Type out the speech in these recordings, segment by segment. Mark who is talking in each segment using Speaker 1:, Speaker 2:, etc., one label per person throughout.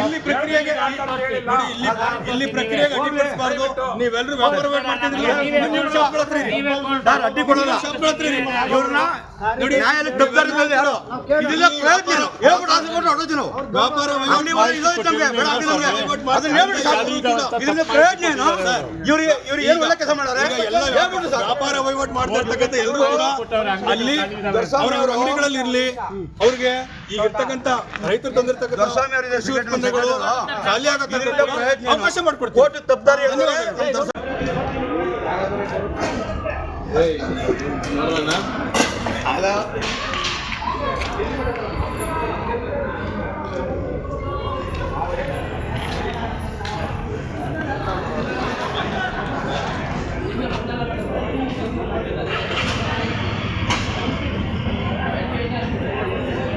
Speaker 1: ಇಲ್ಲಿ ಪ್ರಕ್ರಿಯೆಗೆ ಇಲ್ಲಿ ಪ್ರಕ್ರಿಯೆಗೆ ಅಡ್ಡಿಪಡಿಸಬಾರ್ದು. ನೀವೆಲ್ಲರೂ ವ್ಯಾಪಾರ ಮಾಡ್ತಿದ್ರಿ.
Speaker 2: ಸರ್ ಅಡ್ಡಿ ಕೊಡಲ್ಲ. ಇವ್ರನ್ನ ಪ್ರಯೋಜನ ಏನು ಇವ್ರು ಇವ್ರು ಏನು ಒಳ್ಳೆ ಕೆಲಸ ಮಾಡಾರೆ?
Speaker 1: ವ್ಯಾಪಾರ ವಹಿವಾಟು ಮಾಡ್ತಾ ಇರ್ತಕ್ಕಂಥ ಎಲ್ಲರೂ ಕೂಡ ಅಲ್ಲಿ ಅವರವರ ಅಂಗಡಿಗಳಲ್ಲಿ ಇರ್ಲಿ. ಅವ್ರಿಗೆ ಈಗ ಇರ್ತಕ್ಕಂಥ ರೈತರು ತಂದಿರ್ತಕ್ಕಂಥ ಕೃಷಿ ಉತ್ಪನ್ನಗಳು ಖಾಲಿ
Speaker 2: ಏನು?
Speaker 1: ಅವಕಾಶ ಮಾಡ್ಕೊಡ್ತೀವಿ
Speaker 2: ಕೋರ್ಟ್ ತಪ್ಪಿದಾರಿ
Speaker 3: அதான்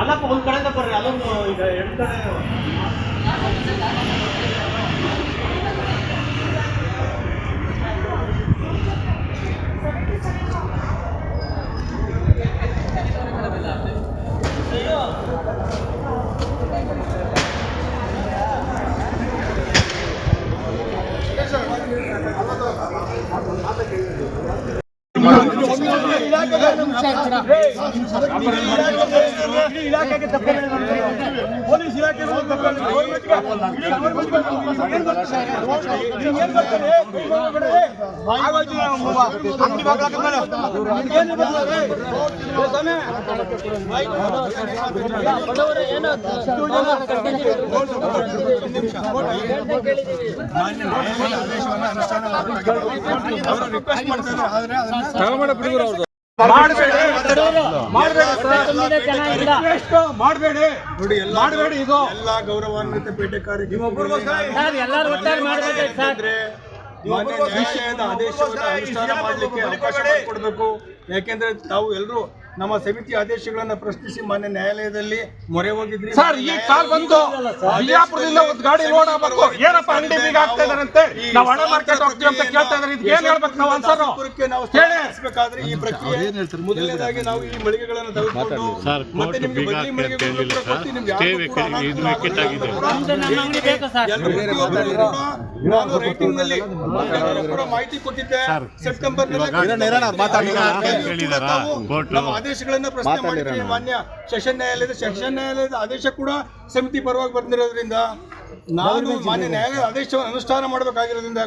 Speaker 3: அதான் ஒரு கடந்த பாருங்க அதுவும் இதை
Speaker 2: எடுத்தானே Thank. ಪೊಲೀಸ್ ಇಲಾಖೆ ಅಂಗಡಿ
Speaker 1: ಅವರು ರಿಕ್ವೆಸ್ಟ್ ಮಾಡ್ತಾ ಇದ್ದಾರೆ ಆದ್ರೆ ಅದನ್ನ
Speaker 2: ಮಾಡಬೇಡಿ.
Speaker 1: ನೋಡಿ ಎಲ್ಲ
Speaker 2: ಮಾಡಬೇಡಿ ಇದು.
Speaker 1: ಎಲ್ಲ ಗೌರವಾನ್ವಿತ ಪೇಟೆ ನ್ಯಾಯಾಲಯದ ಆದೇಶವನ್ನು ಅನುಷ್ಠಾನ ಮಾಡಲಿಕ್ಕೆ ಅವಕಾಶ ಕೊಡಬೇಕು ಯಾಕೆಂದ್ರೆ ತಾವು ಎಲ್ಲರೂ ನಮ್ಮ ಸಮಿತಿ ಆದೇಶಗಳನ್ನ ಪ್ರಶ್ನಿಸಿ ಮಾನ್ಯ ನ್ಯಾಯಾಲಯದಲ್ಲಿ ಮೊರೆ ಹೋಗಿದ್ರಿ.
Speaker 4: ಸರ್ ಈ ಕಾಲ್ ಬಂದು ಬಿಜಾಪುರದಿಂದ ಒಂದು ಗಾಡಿ ಲೋಡ್ ಆಗ್ಬೇಕು. ಏನಪ್ಪ ಅಂಗಡಿ ಬೀಗ ಆಗ್ತಾ ಇದಾರಂತೆ ನಾವು ಹಣ ಮಾರ್ಕೆಟ್ ಹೋಗ್ತೀವಿ ಅಂತ ಕೇಳ್ತಾ ಇದಾರೆ. ಇದಕ್ಕೆ ಏನ್ ಹೇಳ್ಬೇಕು ನಾವು ಅನ್ಸರು
Speaker 1: ನಾವು
Speaker 4: ಹೇಳಿ.
Speaker 1: ಸ್ಪಂದಿಸಬೇಕಾದ್ರೆ ಈ ಪ್ರಕ್ರಿಯೆ ಮೊದಲನೇದಾಗಿ ನಾವು ಈ ಮಳಿಗೆಗಳನ್ನು ತೆಗೆದುಕೊಂಡು ಮತ್ತೆ ನಿಮ್ಗೆ ಕೂಡ ಕೊಟ್ಟು ನಿಮ್ಗೆ ನಾನು ರೈಟಿಂಗ್ನಲ್ಲಿ ಕೂಡ ಮಾಹಿತಿ ಕೊಟ್ಟಿದ್ದೆ. ಸೆಪ್ಟೆಂಬರ್ ನಮ್ಮ ಆದೇಶಗಳನ್ನ ಪ್ರಶ್ನೆ ಮಾಡಿದ್ರೆ ಮಾನ್ಯ ಸೆಷನ್ ನ್ಯಾಯಾಲಯದ ಸೆಷನ್ ನ್ಯಾಯಾಲಯದ ಆದೇಶ ಕೂಡ ಸಮಿತಿ ಪರವಾಗಿ ಬಂದಿರೋದ್ರಿಂದ ನಾನು ಮಾನ್ಯ ನ್ಯಾಯಾಲಯದ ಆದೇಶವನ್ನು ಅನುಷ್ಠಾನ ಮಾಡಬೇಕಾಗಿರೋದ್ರಿಂದ